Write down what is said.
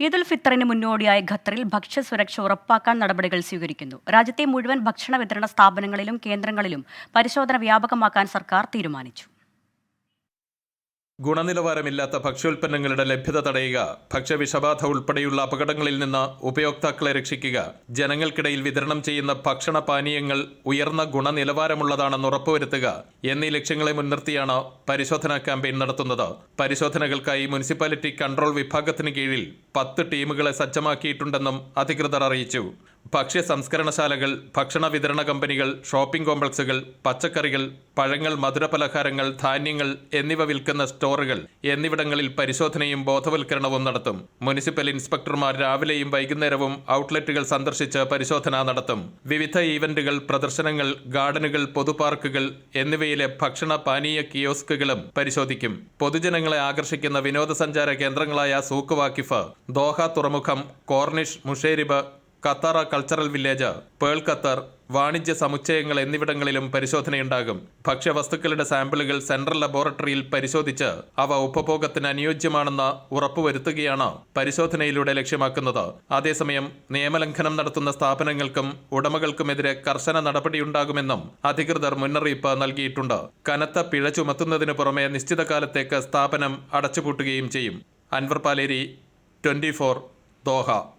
ഈദുൽ ഫിത്തറിന് മുന്നോടിയായി ഖത്തറിൽ ഭക്ഷ്യസുരക്ഷ ഉറപ്പാക്കാൻ നടപടികൾ സ്വീകരിക്കുന്നു. രാജ്യത്തെ മുഴുവൻ ഭക്ഷണ വിതരണ സ്ഥാപനങ്ങളിലും കേന്ദ്രങ്ങളിലും പരിശോധന വ്യാപകമാക്കാൻ സർക്കാർ തീരുമാനിച്ചു. ഗുണനിലവാരമില്ലാത്ത ഭക്ഷ്യോൽപ്പന്നങ്ങളുടെ ലഭ്യത തടയുക ഭക്ഷ്യവിഷബാധ ഉൾപ്പെടെയുള്ള അപകടങ്ങളിൽ നിന്ന് ഉപയോക്താക്കളെ രക്ഷിക്കുക ജനങ്ങൾക്കിടയിൽ വിതരണം ചെയ്യുന്ന ഭക്ഷണ പാനീയങ്ങൾ ഉയർന്ന ഗുണനിലവാരമുള്ളതാണെന്ന് ഉറപ്പുവരുത്തുക എന്നീ ലക്ഷ്യങ്ങളെ മുൻനിർത്തിയാണ് പരിശോധനാ ക്യാമ്പയിൻ നടത്തുന്നത്. പരിശോധനകൾക്കായി മുനിസിപ്പാലിറ്റി കൺട്രോൾ വിഭാഗത്തിന് കീഴിൽ പത്ത് ടീമുകളെ സജ്ജമാക്കിയിട്ടുണ്ടെന്നും അധികൃതർ അറിയിച്ചു. ഭക്ഷ്യ സംസ്കരണശാലകൾ ഭക്ഷണ വിതരണ കമ്പനികൾ ഷോപ്പിംഗ് കോംപ്ലക്സുകൾ പച്ചക്കറികൾ പഴങ്ങൾ മധുരപലഹാരങ്ങൾ ധാന്യങ്ങൾ എന്നിവ വിൽക്കുന്ന സ്റ്റോറുകൾ എന്നിവിടങ്ങളിൽ പരിശോധനയും ബോധവൽക്കരണവും നടത്തും. മുനിസിപ്പൽ ഇൻസ്പെക്ടർമാർ രാവിലെയും വൈകുന്നേരവും ഔട്ട്ലെറ്റുകൾ സന്ദർശിച്ച് പരിശോധന നടത്തും. വിവിധ ഈവന്റുകൾ പ്രദർശനങ്ങൾ ഗാർഡനുകൾ പൊതുപാർക്കുകൾ എന്നിവയിലെ ഭക്ഷണ പാനീയ കിയോസ്കുകളും പരിശോധിക്കും. പൊതുജനങ്ങളെ ആകർഷിക്കുന്ന വിനോദസഞ്ചാര കേന്ദ്രങ്ങളായ സൂക്ക് വാക്കിഫ് ദോഹ തുറമുഖം Corniche Msheireb Katara cultural village Pearl Qatar വാണിജ്യ സമുച്ചയങ്ങൾ എന്നിവിടങ്ങളിലും പരിശോധനയുണ്ടാകും. ഭക്ഷ്യവസ്തുക്കളുടെ സാമ്പിളുകൾ സെൻട്രൽ ലബോറട്ടറിയിൽ പരിശോധിച്ച് അവ ഉപഭോഗത്തിന് അനുയോജ്യമാണെന്ന് ഉറപ്പുവരുത്തുകയാണ് പരിശോധനയിലൂടെ ലക്ഷ്യമാക്കുന്നത്. അതേസമയം നിയമലംഘനം നടത്തുന്ന സ്ഥാപനങ്ങൾക്കും ഉടമകൾക്കുമെതിരെ കർശന നടപടിയുണ്ടാകുമെന്നും അധികൃതർ മുന്നറിയിപ്പ് നൽകിയിട്ടുണ്ട്. കനത്ത പിഴ ചുമത്തുന്നതിനു പുറമെ നിശ്ചിത കാലത്തേക്ക് സ്ഥാപനം അടച്ചുപൂട്ടുകയും ചെയ്യും. Anvar Paleri twenty four Doha.